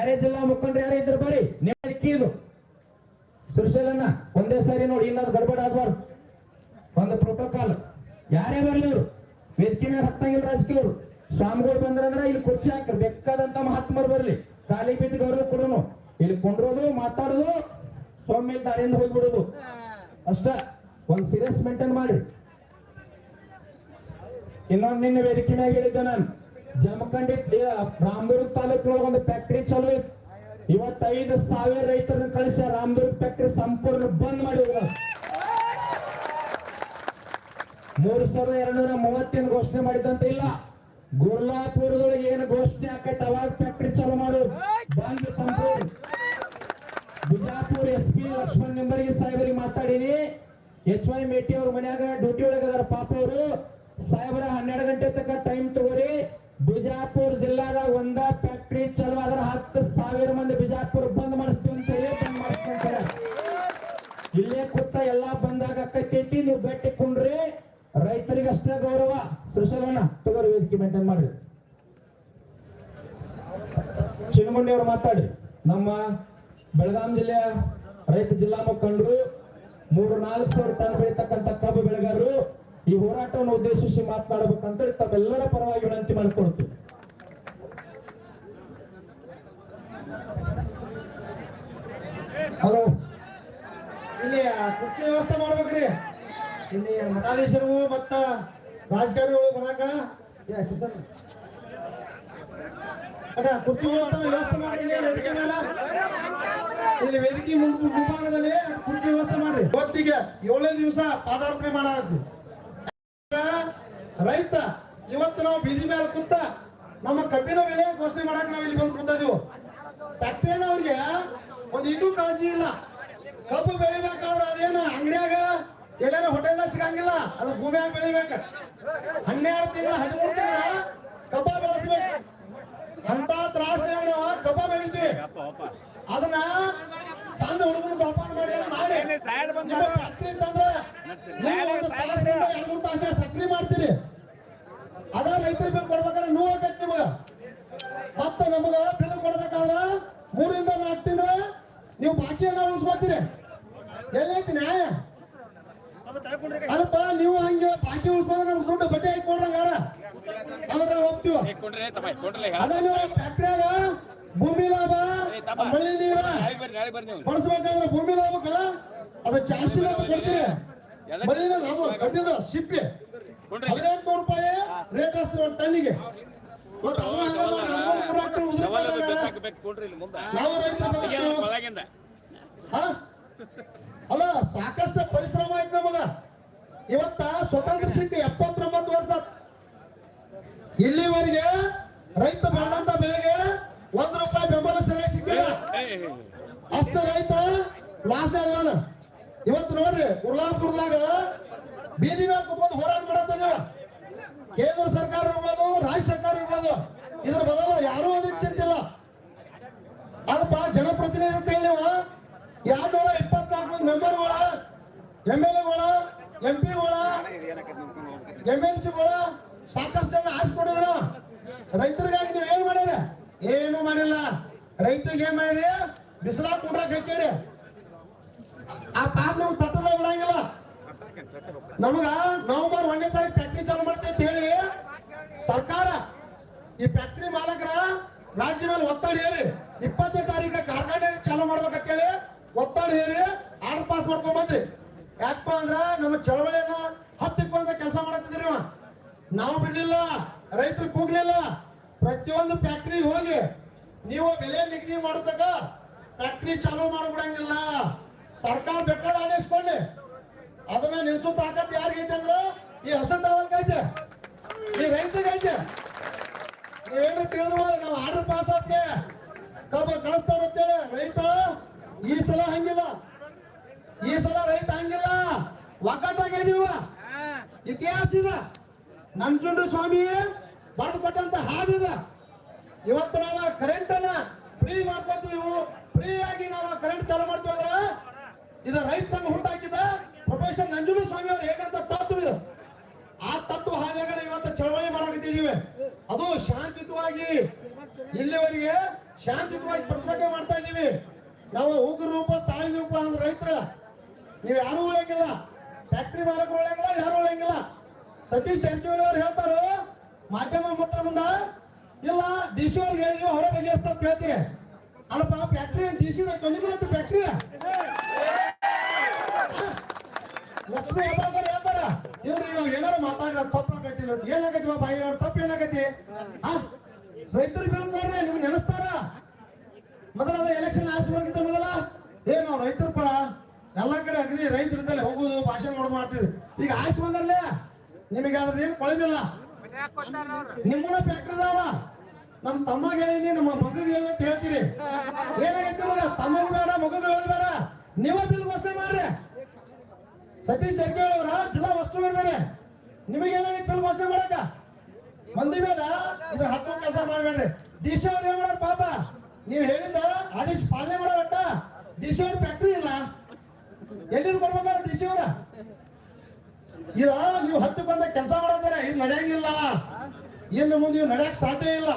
ಬೇರೆ ಜಿಲ್ಲಾ ಮುಖಂಡರು ಯಾರು ಇದ್ರು ಬರ್ರಿ. ನಿಮ್ಮದು ಇದು ಒಂದೇ ಸಾರಿ ನೋಡಿ ಇನ್ನೊಂದು ಗಡ್ಬಡ ಆಗ್ಬಾರ್ದು. ಒಂದು ಪ್ರೋಟೋಕಾಲ್ ಯಾರೇ ಬರ್ಲಿ ಇವ್ರು ವೇದಿಕೆ ಮೇಲೆ ಹತ್ತಂಗಿಲ್ಲ ರಾಜಕೀಯವ್ರು. ಸ್ವಾಮಿಗಳು ಬಂದ್ರಂದ್ರ ಇಲ್ಲಿ ಕುರ್ಚಿ ಹಾಕ್ರಿ, ಬೇಕಾದಂತ ಮಹಾತ್ಮರು ಬರ್ಲಿ. ಕಾಲಿ ಬಿದ್ದು ಗೌರವ ಕೊಡೋನು. ಇಲ್ಲಿ ಕೊಂಡ್ರೋದು, ಮಾತಾಡೋದು, ಸ್ವಾಮಿ ದಾರಿಯಿಂದ ಹೋಗ್ಬಿಡೋದು. ಅಷ್ಟ, ಒಂದ್ ಸೀರಿಯಸ್ ಮೇಂಟೈನ್ ಮಾಡಿ ಇನ್ನೊಂದ್ ನಿನ್ನೆ ವೇದಿಕೆ ಮ್ಯಾಗ ಹೇಳಿದ್ದೆ ನಾನು. ಜಮಖಂಡಿ ರಾಮದುರ್ಗ ತಾಲೂಕಿನೊಳಗೆ ಒಂದು ಫ್ಯಾಕ್ಟ್ರಿ ಚಾಲೂ ಇತ್ತು ಇವತ್ತೈದು ಸಾವಿರ ರೈತರನ್ನ ಕಳಿಸಿ ರಾಮದುರ್ಗ ಫ್ಯಾಕ್ಟ್ರಿ ಸಂಪೂರ್ಣ ಬಂದ್ ಮಾಡಿ ಮೂರು ಸಾವಿರದ ಎರಡ್ನೂರ ಮೂವತ್ತೇನು ಘೋಷಣೆ ಮಾಡಿದಂತ ಇಲ್ಲ. ಗುರ್ಲಾಪುರದೊಳಗೆ ಏನು ಘೋಷಣೆ ಆಕೈತೆ, ಅವಾಗ ಫ್ಯಾಕ್ಟ್ರಿ ಚಾಲೂ ಮಾಡು. ಬಂದ್ ಸಂಪೂರ್ಣ. ಬಿಜಾಪುರ ಎಸ್ ಪಿ ಲಕ್ಷ್ಮಣ್ ನಿಂಬರಿಗೆ ಸಾಹೇಬರಿಗೆ ಮಾತಾಡಿನಿ. ಎಚ್ ವೈ ಮೇಟಿ ಅವ್ರ ಮನ್ಯಾಗ ಡ್ಯೂಟಿ ಒಳಗೆ ಅದಾರ ಪಾಪ ಅವರು. ಸಾಹೇಬರ ಹನ್ನೆರಡು ಗಂಟೆ ತನಕ ಟೈಮ್ ತಗೋರಿ. ಬಿಜಾಪುರ ಜಿಲ್ಲಾದ ಒಂದ ಫ್ಯಾಕ್ಟ್ರಿ ಚಲೋ ಆದ್ರ ಹತ್ತು ಸಾವಿರ ಮಂದಿ ಬಿಜಾಪುರ ಬಂದ್ ಮಾಡಿಸ್ತೀವಿ ಅಂತ ಹೇಳಿ ಬಂದ್ ಮಾಡಿಸ್ಕೊಂತಾರ ಇಲ್ಲೇ ಕೂತ ಎಲ್ಲಾ ಬಂದಾಗ ಆಕೈತಿ ನೀವು ಭೇಟಿ ಕುಂಡ್ರಿ. ರೈತರಿಗೆ ಅಷ್ಟೇ ಗೌರವ. ಸುಶಲನ ತಗೋರಿ ವೇದಿಕೆ ಮೇಂಟೈನ್ ಮಾಡ್ರಿ. ಚಿನ್ನಮುಂಡಿ ಅವ್ರು ಮಾತಾಡ್ರಿ. ನಮ್ಮ ಬೆಳಗಾಂ ಜಿಲ್ಲೆಯ ರೈತ ಜಿಲ್ಲಾ ಮುಖಂಡರು ಮೂರು ನಾಲ್ಕು ಸಾವಿರ ಟನ್ ಬೆಳೀತಕ್ಕಂಥ ಕಬ್ಬು ಬೆಳೆಗಾರರು. ಈ ಹೋರಾಟವನ್ನು ಉದ್ದೇಶಿಸಿ ಮಾತನಾಡಬೇಕಂತ ತಮ್ಮೆಲ್ಲರ ಪರವಾಗಿ ವಿನಂತಿ ಮಾಡಿಕೊಳ್ತೇನೆ. ಹಲೋ. ಇಲ್ಲಿ ಕುರ್ಚಿ ವ್ಯವಸ್ಥೆ ಮಾಡ್ಬೇಕ್ರಿ. ಇಲ್ಲಿ ಮಠಾಧೀಶರು ಮತ್ತ ರಾಜಕಾರಣಿಗಳು ಬರಾಕ. ಕುರ್ಚಿ ವ್ಯವಸ್ಥೆ ಮಾಡಿ ಇಲ್ಲಿ ವೇದಿಕೆ ಮುಂಭಾಗದಲ್ಲಿ ಕುರ್ಚಿ ವ್ಯವಸ್ಥೆ ಮಾಡ್ರಿ. ಇವತ್ತಿಗೆ ಏಳನೇ ದಿವಸ ಪಾದಾರ್ಪಣೆ ಮಾಡಾತಿ ರೈತ ಇವತ್ತು ನಾವು ಬೀದಿ ಮೇಲೆ ಕೂತ ನಮ್ಮ ಕಬ್ಬಿನ ಬೆಲೆ ಘೋಷಣೆ ಮಾಡಕ್ ನಾವು ಇಲ್ಲಿ ಬಂದು ಕೂತಿದೀವಿ ಫ್ಯಾಕ್ಟ್ರಿನ ಅವ್ರಿಗೆ ಒಂದ್ ಇದು ಕಾಳಜಿ ಇಲ್ಲ. ಕಬ್ಬು ಬೆಳಿಬೇಕಾದ್ರೆ ಅದೇನು ಅಂಗಡಿಯಾಗ ಎಲ್ಲಾರು ಹೋಟೆಲ್ ಸಿಗಂಗಿಲ್ಲ ಅದು ಭೂಮಿಯಾಗ ಬೆಳಿಬೇಕು? ಹನ್ನೆರಡು ತಿಂಗಳ ಹದಿಮೂರು ತಿಂಗಳ ಕಬ್ಬ ಬೆಳೆಸ್ಬೇಕು. ಅಂತ ತ್ರಾಸ ನಾವು ಕಬ್ಬ ಬೆಳಿತೀವಿ. ಅದನ್ನ ಸಣ್ಣ ಹುಡುಗನ ಜೋಪಾನ ಮಾಡಿ ಮಾಡಿ ಫ್ಯಾಕ್ಟ್ರಿ ಅಂತಂದ್ರೆ ನೀವು ಒಂದು ತಾಸಿನಿಂದ ಎರಡ್ ಮೂರು ತಾಸಿನಾಗ ಸಕ್ರಿ ಮಾಡ್ತೀರಿ ಅದ ರೈತರಿಗೆ ಬಿಲ್ ಕೊಡ್ಬೇಕಾದ್ರೆ ನೋವು ಆಗತ್ತೆ ನಿಮಗ ಮತ್ತೆ ನಮಗ ಬಿಲ್ ಕೊಡ್ಬೇಕಾದ್ರ ಮೂರಿಂದ ನಾಲ್ಕು ತಿಂಗಳ ನೀವು ಬಾಕಿಯನ್ನ ಉಳಿಸ್ಕೊತೀರಿ ಎಲ್ಲೈತಿ ನ್ಯಾಯ? ಅಲ್ಪ ನೀವು ಹಂಗೆ ಬಾಕಿ ಉಳಿಸ್ಕೊಂಡ್ರೆ ನಮ್ಗೆ ದುಡ್ಡು ಬಡ್ಡಿ ಹಾಕಿ ಕೊಡ್ರಂಗಾರ ಅದ್ರ ಹೋಗ್ತೀವಿ ಅದ ನೀವು ಫ್ಯಾಕ್ಟ್ರಿಯಾಗ ಭೂಮಿ ಲಾಭ ಮಳೆ ನೀರ ಕೊಡಿಸ್ಬೇಕಾದ್ರೆ ಭೂಮಿ ಲಾಭಕ್ಕ ಅದು ಜಾಸ್ತಿ ಲಾಭ ಕೊಡ್ತೀರಿ. ಮಳೆ ಲಾಭ ಕಟ್ಟಿದ ಸಿಪ್ಪಿ ಹದಿನೆಂಟು ರೂಪಾಯಿ ರೇಟ್ ಹಚ್ತೀವಿ ಒಂದು ಟನ್ನಿಗೆ. ನಾವು ರೈತರು? ಅಲ್ಲ, ಸಾಕಷ್ಟು ಪರಿಶ್ರಮ ಆಯ್ತು ನಮಗ. ಇವತ್ತ ಸ್ವತಂತ್ರ ಸಿಕ್ಕ ಎಪ್ಪತ್ತೊಂಬತ್ತು ವರ್ಷ. ಇಲ್ಲಿವರೆಗೆ ರೈತ ಬೆಳೆದಂತ ಬೆಳೆಗೆ ಒಂದ್ ರೂಪಾಯಿ ಬೆಂಬಲ ಸರಿಯಾಗಿ ಸಿಕ್ಕಿಲ್ಲ ಅಷ್ಟ ರೈತ ಲಾಸ್ಟ್ ನಾನು ಇವತ್ತು ನೋಡ್ರಿ, ಉರ್ಲಾಪುರದಾಗ ಬೀದಿ ಮೇಲೆ ಕುತ್ಕೊಂಡು ಹೋರಾಟ ಮಾಡತ್ತ ನೀವು ಕೇಂದ್ರ ಸರ್ಕಾರ ಇರ್ಬೋದು, ರಾಜ್ಯ ಸರ್ಕಾರ ಇರ್ಬೋದು, ಇದ್ರ ಬದಲು ಯಾರು ಅದಕ್ಕೆ ಚಿಂತಿಲ್ಲ ಅಲ್ಪ ಜನಪ್ರತಿನಿಧಿ ನೀವು ಎರಡ್ ನೂರ ಇಪ್ಪತ್ನಾಲ್ಕು ಮೆಂಬರ್ಗಳ, ಎಂ ಎಲ್ ಎಗಳ, ಎಂ ಪಿಗಳ, ಎಂ ಎಲ್ ಸಿಗಳ ಸಾಕಷ್ಟು ಜನ ಆರಿಸ್ಕೊಂಡಿದ್ರು ರೈತರಿಗಾಗಿ ನೀವು ಏನ್ ಮಾಡ್ಯಾರ ಏನು ಮಾಡಿಲ್ಲ. ರೈತರಿಗೆ ಏನ್ ಮಾಡಿರಿ? ಬಿಸಿಲಾಗ ಕುಂಡ್ರಾಕ್ ಆ ಪಾಪ ನೀವು ತಟ್ಟದ ಬಿಡಂಗಿಲ್ಲ. ನಮಗ ನವೆಂಬರ್ ಒಂದೇ ತಾರೀಕು ಫ್ಯಾಕ್ಟ್ರಿ ಚಾಲು ಅಂತ ಹೇಳಿ ಸರ್ಕಾರ ಈ ಫ್ಯಾಕ್ಟ್ರಿ ಮಾಲಕರ ರಾಜ್ಯ ಮೇಲೆ ಒತ್ತಡ ಹೇರಿ. ಇಪ್ಪತ್ತನೇ ತಾರೀಕು ಕಾರ್ಖಾನೆ ಚಾಲು ಮಾಡ್ಬೇಕಂತ ಹೇಳಿ ಒತ್ತಡ ಹೇರಿ ಆರ್ಡರ್ ಪಾಸ್ ಮಾಡ್ಕೊಂಡ್ ಬಂದ್ರಿ. ಯಾಕಪ್ಪ ಅಂದ್ರ ನಮ್ಮ ಚಳವಳಿಯನ್ನ ಹತ್ತಿಕ್ಕೊಂಡ ಕೆಲಸ ಮಾಡತ್ತಿದ್ರಿ. ನಾವು ಬಿಡ್ಲಿಲ್ಲ, ರೈತರು ಕೂಗ್ಲಿಲ್ಲ. ಪ್ರತಿಯೊಂದು ಫ್ಯಾಕ್ಟ್ರಿಗೆ ಹೋಗಿ ನೀವು ಬೆಲೆ ನಿಗದಿ ಮಾಡತಕ್ಕ ಫ್ಯಾಕ್ಟ್ರಿ ಚಾಲೂ ಮಾಡ್ಬಿಡಂಗಿಲ್ಲ. ಸರ್ಕಾರ ಬೇಕಾದ ಆದೇಶಕೊಳ್ಳಿ ಅದನ್ನ ನಿಲ್ಸೋ ತಾಕತ್ ಯಾರಿಗೈತೆ ಅಂದ್ರ ಈ ಹಸನ್ ಐತೆ. ಈ ರೈತರಿಗೈತೆ ನೀವೇನು ತಿಳಿದ್ರು ನಾವು ಆರ್ಡರ್ ಪಾಸ್ ಆಗ್ತೇವೆ ಕಬ್ಬ ಕಳಿಸ್ತಾರಂತೇಳಿ ರೈತ ಈ ಸಲ ಹಂಗಿಲ್ಲ. ಈ ಸಲ ರೈತ ಹಂಗಿಲ್ಲ. ಒಗ್ಗಟ್ಟಾಗಿದೀವ ಇತಿಹಾಸ ಇದ. ನಂಜುಂಡು ಸ್ವಾಮಿ ಬರೆದು ಕೊಟ್ಟಂತ ಹಾದಿದ ಇವತ್ತು ನಾವು ಕರೆಂಟ್ ಅನ್ನ ಫ್ರೀ ಮಾಡ್ಕೊತೀವಿ. ಫ್ರೀ ಆಗಿ ನಾವು ಕರೆಂಟ್ ಚಾಲು ಮಾಡ್ತೀವಿ ಇದು ರೈತ ಸಂಘ ಹುಟ್ಟಾಕಿದ ಪ್ರೊಫೆಸರ್ ನಂಜುಂಡು ಸ್ವಾಮಿ ಅವರು ಹೇಗಂತ ತತ್ವ ಇದು. ಆ ತತ್ವ ಹಾದಿಯಾಗ ಇವತ್ತು ಚಳವಳಿ ಮಾಡಾಕತ್ತಿದೀವಿ ಅದು ಶಾಂತಿಯುತವಾಗಿ ಇಲ್ಲಿವರೆಗೆ ಶಾಂತಿಯುತವಾಗಿ ಪ್ರತಿಭಟನೆ ಮಾಡ್ತಾ ಇದೀವಿ ನಾವು ಉಗ್ರ ರೂಪ, ತಾಯಿ ರೂಪ ಅಂದ್ರೆ ರೈತರ, ನೀವು ಯಾರು ಉಳಿಯಂಗಿಲ್ಲ. ಫ್ಯಾಕ್ಟ್ರಿ ಮಾಲಕರು ಉಳಿಯಂಗಿಲ್ಲ, ಯಾರು ಉಳಿಯಂಗಿಲ್ಲ. ಸತೀಶ್ ಜಾರಕಿಹೊಳಿ ಅವ್ರು ಹೇಳ್ತಾರ, ಮಾಧ್ಯಮ ಮಾತ್ರ ಮುಂದ, ಇಲ್ಲ ಡಿ ಸಿ ಅವ್ರಿಗೆ ಹೇಳಿ ಹೊರ ಬಗೆಹರಿಸ್ತಾರ ಹೇಳ್ತೀರಿ. ಅಲ್ಲಪ್ಪ ಫ್ಯಾಕ್ಟ್ರಿ ಡಿ ಸಿ ತೊಂದಿಬಿಡತ್ತೆ ಫ್ಯಾಕ್ಟ್ರಿ ಲಕ್ಷ್ಮೀ ಹಬ್ಬಾಕರ್ ಹೇಳ್ತಾರ. ಇವ್ರಿ ನಾವು ಏನಾರು ಮಾತಾಡಿದ್ರೆ ತಪ್ಪಾಗೈತಿ ಏನಾಗೈತಿ ಬಾಯಿ ತಪ್ಪು ಏನಾಗೈತಿ ಆ, ರೈತರು ಬೀಳ್ಕೊಂಡ್ರೆ ನಿಮ್ಗೆ ನೆನೆಸ್ತಾರ? ಮೊದಲ ನಾವು ರೈತರ ಪರ ಎಲ್ಲ ಕಡೆ ಅಗದಿ ರೈತರಿಂದಲೇ ಹೋಗುದು ಭಾಷಣ ಮಾಡೋದು ಮಾಡ್ತೀವಿ. ಈಗ ಆಯ್ತು ಬಂದಲ್ಲೇ ನಿಮಗೆ ಅದ್ರದ್ದು ಏನು ಕೊಳಮಿಲ್ಲ ನಿಮ್ಮನ್ನ ಫ್ಯಾಕ್ಟ್ರಿ ಅದಾವ ನಮ್ ತಮ್ಮಗೆ ಹೇಳಿನಿ, ನಮ್ಮ ಮಗಗೆ ಹೇಳಿ ಅಂತ ಹೇಳ್ತೀರಿ. ಏನಾಗೈತಿ ಮಗ? ಬೇಡ ಮಗು ಹೇಳಿ ಬೇಡ. ನೀವೇ ಬಿಲ್ ಘೋಷಣೆ ಮಾಡ್ರಿ. ಸತೀಶ್ ಜಾರಕಿಹೊಳಿ ಅವರ ಜಿಲ್ಲಾ ವಸ್ತು ಇದ್ದಾರೆ ಏನಾಗೈತಿ ಬಿಲ್ ಘೋಷಣೆ ಮಾಡಕ ಮಂದಿ ಬೇಡ ಇದ್ರ ಹತ್ತು ಕೆಲಸ ಮಾಡ್ಬೇಡ್ರಿ. ಡಿ ಸಿ ಏನ್ ಪಾಪ? ನೀವ್ ಹೇಳಿದ ಆದೇಶ ಪಾಲನೆ ಮಾಡೋರಟ್ಟ. ಡಿ ಸಿ ಫ್ಯಾಕ್ಟ್ರಿ ಇಲ್ಲ. ಎಲ್ಲಿಂದ ಬರ್ಬೇಕಾರ ಡಿ ಸಿ ನೀವು ಹತ್ತು ಬಂದ ಕೆಲಸ ಮಾಡಿದ್ರೆ ಇದು ನಡೆಯಂಗಿಲ್ಲ. ಇನ್ನು ಮುಂದೆ ಇವ್ ನಡೆಯಕ್ ಸಾಧ್ಯ ಇಲ್ಲ.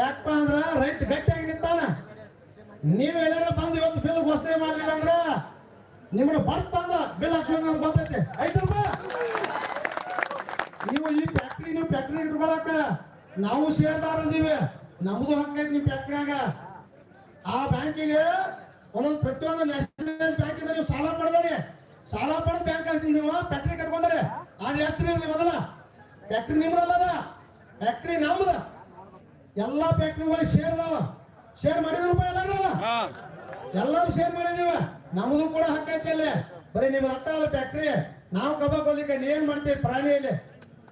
ಯಾಕಪ್ಪ ಅಂದ್ರ ರೈತ ಗಟ್ಟಿಯಾಗಿ ನಿಂತಾನ. ನೀವ್ ಎಲ್ಲಾರ ಬಂದು ಇವತ್ತು ಬಿಲ್ ಘೋಷಣೆ ಮಾಡ್ಲಿಲ್ಲ ಅಂದ್ರ ನಿಮ್ಮನ್ನ ಬರ್ತಂದ ಬಿಲ್ ಹಾಕ್ಸೋದು ನಮ್ಗೆ ಗೊತ್ತೈತೆ. ಐದು ರೂಪಾಯಿ. ನೀವು ಈ ಫ್ಯಾಕ್ಟ್ರಿ ನೀವು ಫ್ಯಾಕ್ಟ್ರಿ ಇಟ್ಕೊಳಕ ನಾವು ಸೇರ್ದಾರ ನೀವೇ. ನಮ್ದು ಹಂಗೈತಿ ನಿಮ್ ಫ್ಯಾಕ್ಟ್ರಿಯಾಗ ಆ ಬ್ಯಾಂಕಿಗೆ ಒಂದೊಂದು ಪ್ರತಿಯೊಂದು ನ್ಯಾಷನಲೈಸ್ ಬ್ಯಾಂಕ್ ಇಂದ ನೀವು ಸಾಲ ಪಡೆದಾರೆ ಸಾಲ ಪಡೆದ ಬ್ಯಾಂಕ್ ಆಗ್ತೀನಿ ನೀವು ಫ್ಯಾಕ್ಟ್ರಿ ಕಟ್ಕೊಂಡ್ರೆ ಅದ್ ಹೆಸರು ಇರ್ಲಿ ಮೊದಲ? ಫ್ಯಾಕ್ಟ್ರಿ ನಿಮ್ಮದಲ್ಲ ಅದ? ಫ್ಯಾಕ್ಟ್ರಿ ನಮ್ದ. ಎಲ್ಲಾ ಫ್ಯಾಕ್ಟ್ರಿಗಳು ಶೇರ್ ಅದಾವ. ಶೇರ್ ಮಾಡಿದ್ರು ಎಲ್ಲಾರು ಎಲ್ಲರೂ ಶೇರ್ ಮಾಡಿದೀವ ನಮ್ದು ಕೂಡ ಹಕ್ಕೈತಿ ಅಲ್ಲಿ. ಬರೀ ನಿಮ್ ಅರ್ಥ ಅಲ್ಲ ಫ್ಯಾಕ್ಟ್ರಿ ನಾವು ಕಬ್ಬ ಕೊಡ್ಲಿಕ್ಕೆ ಏನ್ ಮಾಡ್ತೀವಿ ಪ್ರಾಣಿಯಲ್ಲಿ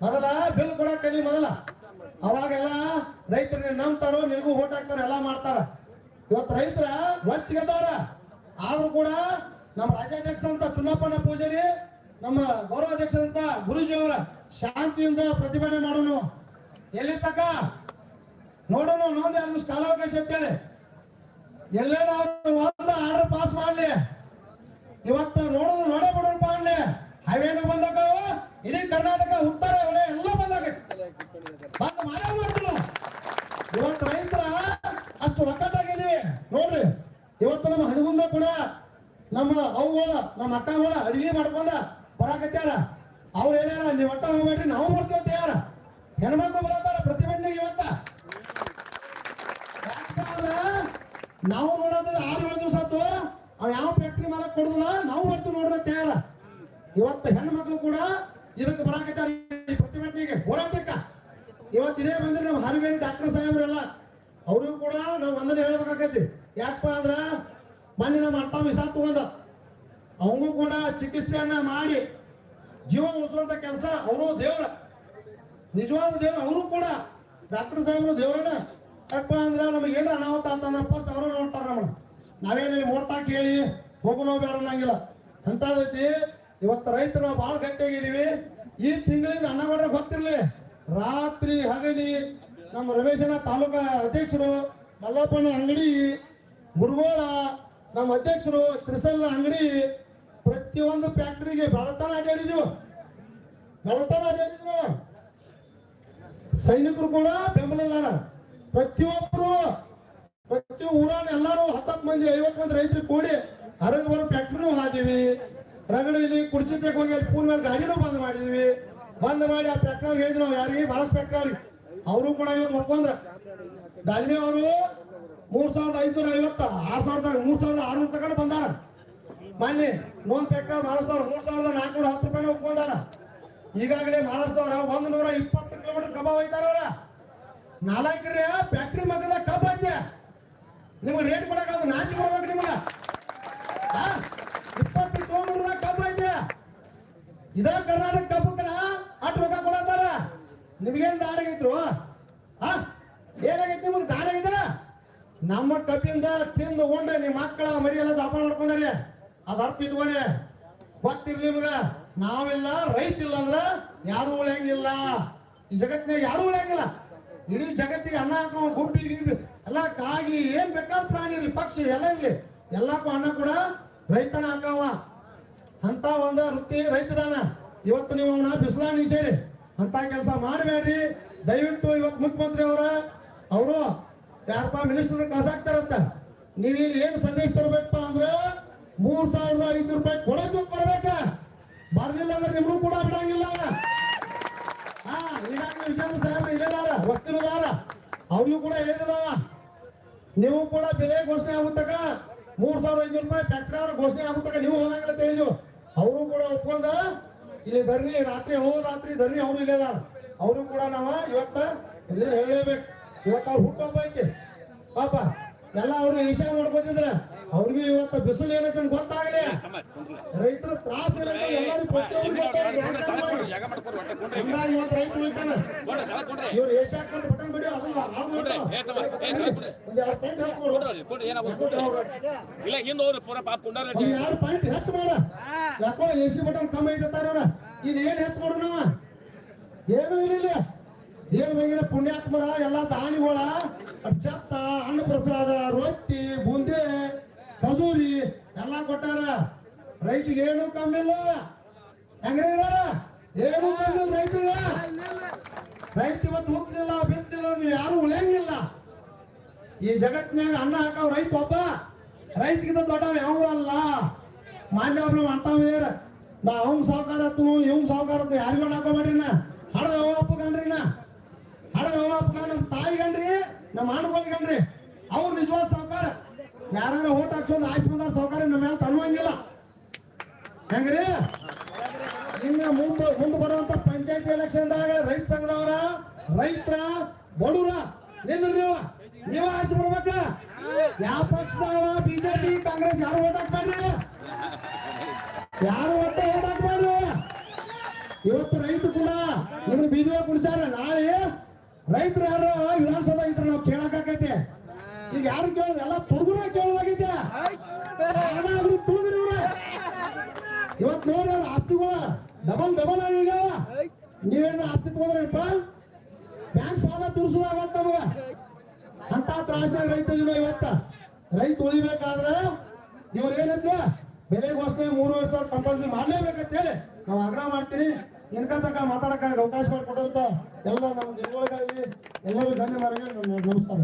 ಮೊದಲ ಬಿಲ್ ಕೊಡಕ್ಕೆ ನೀವು ಮೊದಲ. ಅವಾಗೆಲ್ಲ ರೈತರನ್ನ ನಂಬ್ತಾರೋ ನಿನಗೂ ಓಟ್ ಹಾಕ್ತಾರೋ ಎಲ್ಲ ಮಾಡ್ತಾರ. ಇವತ್ತು ರೈತರ ವಂಚಿಗೆದವ್ರ ಆದ್ರೂ ಕೂಡ ನಮ್ಮ ರಾಜ್ಯಾಧ್ಯಕ್ಷ ಅಂತ ಚುನ್ನಪ್ಪಣ್ಣ ಪೂಜಾರಿ, ನಮ್ಮ ಗೌರವಾಧ್ಯಕ್ಷರಂತ ಗುರುಜಿ ಅವರ ಶಾಂತಿಯಿಂದ ಪ್ರತಿಭಟನೆ ಮಾಡೋಣ ಎಲ್ಲಿ ತಕ್ಕ ನೋಡೋಣ ನೋಂದ ಎರಡು ಕಾಲಾವಕಾಶ ಅಂತೇಳಿ ಎಲ್ಲೇ ನಾವು ಒಂದು ಆರ್ಡರ್ ಪಾಸ್ ಮಾಡ್ಲಿ. ಇವತ್ತು ನೋಡೋದು ನೋಡೇ ಬಿಡೋಣ ಮಾಡ್ಲಿ ಹೈವೇನು ಬಂದಾಗವ ಇಡೀ ಕರ್ನಾಟಕ, ಉತ್ತರ ಎಲ್ಲ ಬಂದಾಗ ಇವತ್ತು ರೈತರ ಅಷ್ಟು ಒಕ್ಕಟ್ಟಾಗಿದ್ದೀವಿ ನೋಡ್ರಿ ಇವತ್ತು ನಮ್ಮ ಹಣಗುಂದ ಕೂಡ ನಮ್ಮ ಅಕ್ಕ ಹೋದ ಅಡಿಗೆ ಮಾಡ್ಕೊಂಡ ಬರಾಕತ್ಯಾರ. ಅವ್ರು ಹೇಳ್ಯಾರ ನೀವು ಒಟ್ಟ ಹೋಗ್ಬೇಡ್ರಿ, ನಾವು ಬರ್ತೇವೆ ತಯಾರ. ಹೆಣ್ಮಕ್ಳು ಬರತ್ತಾರ ಪ್ರತಿಭಟನೆಗೆ ಇವತ್ತ. ನಾವು ನೋಡೋದ ಆರು ಏಳು ದಿವಸ ಆತು ಅವ್ ಯಾವ ಫ್ಯಾಕ್ಟ್ರಿ ಮಾಲಕ್ ಕೊಡುದಿಲ್ಲ, ನಾವು ಬರ್ತೀವಿ ನೋಡ್ರ ತಯಾರ. ಇವತ್ತ ಮಕ್ಕಳು ಕೂಡ ಇದಕ್ಕೆ ಬರಾಕತ್ತಾರ ಈ ಪ್ರತಿಭಟನೆಗೆ ಹೋರಾಟಕ್ಕ. ಇವತ್ತು ಇದೇ ಬಂದ್ರೆ ನಮ್ಮ ಹಾರುಗೇರಿ ಡಾಕ್ಟರ್ ಸಾಹೇಬ್ರೆಲ್ಲ, ಅವ್ರಿಗೂ ಕೂಡ ನಾವು ಒಂದನೇ ಹೇಳ್ಬೇಕಾಗೈತಿ ಯಾಕಪ್ಪ ಅಂದ್ರ ಮಣ್ಣಿನ ನಮ್ಮ ವಿಸಾ ತಗೊಂಡ ಅವನಿಗೂ ಕೂಡ ಚಿಕಿತ್ಸೆಯನ್ನ ಮಾಡಿ ಜೀವ ಉಳಿಸುವಂತ ಕೆಲಸ ಅವರು ದೇವ್ರ. ನಿಜವಾದ ದೇವ್ರ ಅವರು ಕೂಡ. ಡಾಕ್ಟರ್ ಸಾಹೇಬ್ರು ದೇವ್ರನ ಯಾಕಪ್ಪ ಅಂದ್ರೆ ನಮಗೆ ಏನ್ರ ಅನಾಹುತ ಅಂತಂದ್ರೆ ಫಸ್ಟ್ ಅವರು ನೋಡ್ತಾರ ನಮ್ಮನ್ನ. ನಾವೇನಲ್ಲಿ ಮೋರ್ತಾಕ್ ಹೇಳಿ ಹೋಗು ನೋವು ಬೇಡ ಅನ್ನಂಗಿಲ್ಲ. ಅಂತದೈತಿ ಇವತ್ತು ರೈತರು ನಾವು ಬಹಳ ಗಟ್ಟಿಯಾಗಿದ್ದೀವಿ. ಈ ತಿಂಗಳಿಂದ ಅನ್ನ ಮಾಡ್ರೆ ಗೊತ್ತಿರ್ಲಿ. ರಾತ್ರಿ ಹಗಲಿ ನಮ್ಮ ರಮೇಶನ ತಾಲೂಕಾ ಅಧ್ಯಕ್ಷರು, ಮಲ್ಲಪ್ಪನ ಅಂಗಡಿ ಮುರುಗೋಳ ನಮ್ಮ ಅಧ್ಯಕ್ಷರು ಶ್ರೀಸಲ್ಲ ಅಂಗಡಿ ಪ್ರತಿಯೊಂದು ಫ್ಯಾಕ್ಟ್ರಿಗೆ ಬೆಳತಾನ ಅಡ್ಡಾಡಿದ್ವು ಬೆಳತಾನ ಅಡ್ಡಾಡಿದ್ವು ಸೈನಿಕರು ಕೂಡ ಬೆಂಬಲಿದಾರ. ಪ್ರತಿಯೊಬ್ಬರು ಪ್ರತಿ ಊರಾನ ಎಲ್ಲಾರು ಹತ್ತತ್ತು ಮಂದಿ, ಐವತ್ತು ಮಂದಿ ರೈತರು ಕೂಡಿ ಅರಗ ಬರೋ ಫ್ಯಾಕ್ಟ್ರಿನೂ ಹಾದಿವಿ ರಗಡೆಯಲ್ಲಿ ಕುರ್ಚಿ ಹೋಗಿ ಅಲ್ಲಿ ಪೂಲ್ ಗಾಡಿನೂ ಬಂದ್ ಮಾಡಿದೀವಿ. ಬಂದ್ ಮಾಡಿ ಆ ಫ್ಯಾಕ್ಟ್ರಿ ಹೇಳಿದ್ರು, ನಾವು ಯಾರಿಗೆ ಮಹಾರಾಷ್ಟ್ರ ಫ್ಯಾಕ್ಟ್ರಿ ಅವರು ಕೂಡ ಇವತ್ತು ನೋಡ್ಕೊಂಡ್ರ ಡಾಲ್ಮಿ ಅವರು ಮೂರ್ ಸಾವಿರದ ಐನೂರ ಐವತ್ತ, ಆರ್ ಸಾವಿರದ ಮೂರ್ ಸಾವಿರದ ಆರ್ನೂರ ತಗೊಂಡು ಬಂದಾರ. ಮೊನ್ನೆ ನೋನ್ ಪೆಟ್ರೋಲ್ ಮಹಾರಾಷ್ಟ್ರದವ್ರು ಮೂರ್ ಸಾವಿರದ ನಾಲ್ಕುನೂರ ಹತ್ತು ರೂಪಾಯಿ ಒಪ್ಕೊಂಡಾರ. ಈಗಾಗಲೇ ಮಹಾರಾಷ್ಟ್ರದವ್ರ ಒಂದ್ ನೂರ ಇಪ್ಪತ್ತು ಕಿಲೋಮೀಟರ್ ಕಬ್ಬ ಹೋಯ್ತಾರ ಅವ್ರ. ಫ್ಯಾಕ್ಟ್ರಿ ಮಗದ ಕಬ್ಬ ಐತೆ. ನಿಮ್ಗೆ ರೇಟ್ ಕೊಡಕ್ಕಾಗ ನಾಚಿ ಕೊಡ್ಬೇಕು ನಿಮ್ಗ? ಇಪ್ಪತ್ತು ಕಿಲೋಮೀಟರ್ ಕಬ್ಬ ಐತೆ. ಇದ ಕರ್ನಾಟಕ ಕಬ್ಬು ಕಣ ಅಟ್ ರೊಕ್ಕ ಕೊಡತ್ತಾರ. ನಿಮ್ಗೇನ್ ದಾಡಿಗೈತ್ರು ಆ, ಏನಾಗೈತಿ ನಿಮ್ಗೆ ದಾಡಿಗಿದ ನಮ್ಮ ಕಬ್ಬಿಂದ ತಿಂದು ಉಂಡ ನಿಮ್ಮ ಮಕ್ಕಳ ಮರಿ ಎಲ್ಲ ಜೋಪಾನ ಅದ ಅರ್ಥ ಇಟ್ಕೋರಿ ಗೊತ್ತಿರ್ಲಿ ಮಗ ನಾವೆಲ್ಲ ರೈತ ಇಲ್ಲ ಅಂದ್ರ ಯಾರು ಉಳಿಯಂಗಿಲ್ಲ. ಈ ಜಗತ್ತಿನಾಗ ಯಾರು ಉಳಿಯಂಗಿಲ್ಲ. ಇಡೀ ಜಗತ್ತಿಗೆ ಅನ್ನ ಹಾಕೋ ಗುಂಪಿ ಗಿಬ್ಬಿ, ಎಲ್ಲ ಕಾಗಿ ಏನ್ ಬೇಕಾದ ಪ್ರಾಣಿ ಇರ್ಲಿ, ಪಕ್ಷಿ ಎಲ್ಲ ಇರ್ಲಿ, ಎಲ್ಲಕ್ಕೂ ಅನ್ನ ಕೂಡ ರೈತನ ಹಾಕವ. ಅಂತ ಒಂದ ವೃತ್ತಿ ರೈತರಾನ ಇವತ್ತು ನೀವು ಅವನ ಬಿಸಿಲಾನಿ ನಿಸೇರಿ ಅಂತ ಕೆಲಸ ಮಾಡಬೇಡ್ರಿ. ದಯವಿಟ್ಟು ಇವತ್ತು ಮುಖ್ಯಮಂತ್ರಿ ಅವರ, ಅವರು ಯಾರಪ್ಪ ಮಿನಿಸ್ಟರ್ ಕಳ್ಸಾಕ್ತಾರಂತ. ಇಲ್ಲಿ ಏನು ಸಂದೇಶ ತರಬೇಕಪ್ಪ ಅಂದ್ರೆ ಮೂರ್ ಸಾವಿರದ ಐನೂರು ರೂಪಾಯಿ ಕೊಡೋಕೆ ಬರ್ಬೇಕ. ಬರ್ಲಿಲ್ಲ ಅಂದ್ರೆ ನಿಮ್ಗೂ ಕೂಡ ಬಿಡಂಗಿಲ್ಲ. ಹಾ ವಿಚಾರ ಇಲ್ಲಿದಾರ ವಕೀಲದಾರ ಅವ್ರಿಗೂ ಕೂಡ ಹೇಳಿದಾವ. ನೀವು ಕೂಡ ಬೆಲೆ ಘೋಷಣೆ ಆಗುತ್ತಕ ಮೂರ್ ಸಾವಿರದ ಐದು ರೂಪಾಯಿ ಟ್ರ್ಯಾಕ್ಟರ್ ಅವ್ರ ಘೋಷಣೆ ಆಗುತ್ತಕ ನೀವು ಹೋಗಂಗಿಲ್ಲ ತಿಳಿದು ಅವರು ಕೂಡ ಒಪ್ಕೊಂಡ, ಇಲ್ಲಿ ಧರ್ನಿ ರಾತ್ರಿ ಹೋ, ರಾತ್ರಿ ಧರಣಿ ಅವರು ಇಲ್ಲದಾರ ಅವರು ಕೂಡ ನಾವ ಇವತ್ತ ಹೇಳಲೇಬೇಕು. ಇವತ್ತ ಅವ್ರ ಹುಟ್ಟುಹಬ್ಬ ಐತಿ. ಪಾಪ, ಎಲ್ಲ ಅವ್ರು ವಿಷಯ ಮಾಡ್ಕೊತಿದ್ರ ಅವ್ರಿಗೂ ಇವತ್ತ ಬಿಸಿಲು ಏನೈತೆ ಗೊತ್ತಾಗಲಿ ರೈತರ ತ್ರಾಸ ಹಂಗಾಗಿ ಇವತ್ತು ರೈತ ಉಳಿತಾನ ಇವ್ರು ಏಷ್ಯಾಕ್ ಬಟನ್ ಬಿಡಿ ಅದು ಒಂದ್ ಎರಡು ಪಾಯಿಂಟ್ ಹೆಚ್ಚ. ಎರಡು ಪಾಯಿಂಟ್ ಮಾಡ. ಯಾಕೋ ಎ ಸಿ ಬಟನ್ ಕಮ್ಮಿ ಐತಾರ ಈಗ ಏನ್ ಹೆಚ್ಚ ಮಾಡು ನಾವ? ಏನು ಇಲ್ಲ ಏನ್ ಬೈಗಿನ ಪುಣ್ಯಾತ್ಮರ ಎಲ್ಲಾ ದಾನಿಗಳ ಚತ್ತ ಅನ್ನ ಪ್ರಸಾದ ರೊಟ್ಟಿ ಬುಂದೆ. ಎಲ್ಲ ಕೊಟ್ಟಾರ? ರೈತಿಗೆ ಏನು ಕಮ್ಮಿಲ್ಲ ಹೆಂಗ್ರಿ ಏನು ಕಮ್ಮಿಲ್ಲ ರೈತಿಗೆ ರೈತ ಇವತ್ತು ಹೋಗ್ತಿಲ್ಲ ಬಿತ್ತಿಲ್ಲ, ನೀವು ಯಾರು ಉಳಿಯಂಗಿಲ್ಲ. ಈ ಜಗತ್ನಾಗ ಅನ್ನ ಹಾಕವ್ ರೈತ ಒಬ್ಬ. ರೈತಗಿಂತ ದೊಡ್ಡವ ಯಾವ ಅಲ್ಲ. ಮಾನ್ಯ ಒಬ್ರು ಅಂತಾವೇರ ನಾ ಅವ್ನ್ ಸಾವುಕಾರ ಇವ್ ಸಾವುಕಾರ ಯಾರಿಗೂ ಹಾಕೋಬೇಡ್ರಿ ನಾ ಹಡದ ಅವ ಅಪ್ಪಗನ್ರಿ ನಾ. ಹಡದ ಅವ ಅಪ್ಪಗ ನಮ್ಮ ತಾಯಿ ಗಂಡ್ರಿ ನಮ್ಮ ಅಣ್ಣಗಳಿಗನ್ರಿ ಅವ್ರು ನಿಜವಾದ ಸಾವುಕಾರ. ಯಾರು ಓಟ್ ಹಾಕ್ಸೋದು ಆಯ್ಸ್ ಸೌಕರ್ಯ ನಮ್ಮ ಮೇಲೆ ತನ್ನುವಂಗಿಲ್ಲ ಹೆಂಗ್ರಿ? ಇನ್ನ ಮುಂದೆ ಮುಂದೆ ಬರುವಂತ ಪಂಚಾಯತಿ ಎಲೆಕ್ಷನ್ದಾಗ ರೈತ ಸಂಘದವರ, ರೈತರ, ಬಡವರ, ನಿಂದ್ರಿ ನೀವು. ಆಚೆ ಬರ್ಬೇಕ? ಯಾವ ಪಕ್ಷದವ ಬಿಜೆಪಿ, ಕಾಂಗ್ರೆಸ್ ಯಾರು ಓಟ್ ಹಾಕ್ಬೇಡ್ರಿ ಯಾರು ಒಟ್ಟೆ ಓಟ್ ಹಾಕ್ಬೇಡ್ರಿ ಇವತ್ತು ರೈತ ಕೂಡ ಇವ್ರು ಬೀದಿಗೆ ಕುಡಿಸ್ಯಾರ. ನಾಳೆ ರೈತರು ಯಾರು ವಿಧಾನಸೌಧ ಇದ್ರೆ ನಾವು ಈಗ ಯಾರು ಕೇಳೋದು? ಎಲ್ಲ ತುಡುಗರ ಕೇಳೋದಾಗೈತೆ ಹಾಗಾದ್ರೆ ತುಡುಗರು ಇವ್ರೆ? ಇವತ್ತು ನೋಡಿ ಅವ್ರ ಆಸ್ತಿಗಳ. ಡಬಲ್ ಡಬಲ್ ಈಗ ನೀವೇನು ಆಸ್ತಿ ತಗೋದ್ರಪ್ಪ ಬ್ಯಾಂಕ್ ಸಾಲ ತೀರ್ಸೋದಾಗತ್ತ ನಮಗ? ಅಂತ ತ್ರಾಸದಾಗ ರೈತ ಇಲ್ಲ ಇವತ್ತ. ರೈತ ಉಳಿಬೇಕಾದ್ರೆ ಇವ್ರು ಏನಂತ ಬೆಲೆ ಘೋಷಣೆ ಮೂರುವರೆ ಸಾವಿರ ಕಂಪಲ್ಸರಿ ಮಾಡ್ಲೇಬೇಕಂತ ಹೇಳಿ ನಾವು ಆಗ್ರಹ ಮಾಡ್ತೀನಿ. ಇನ್ಕ ತನಕ ಮಾತಾಡಕ್ಕೆ ಅವಕಾಶ ಮಾಡಿಕೊಟ್ಟಂತ ಎಲ್ಲ ನಮ್ಮ ಗುರುಗಳಿಗಾಗಿ ಎಲ್ಲರಿಗೂ ಧನ್ಯವಾದಗಳು. ನಮಸ್ಕಾರ.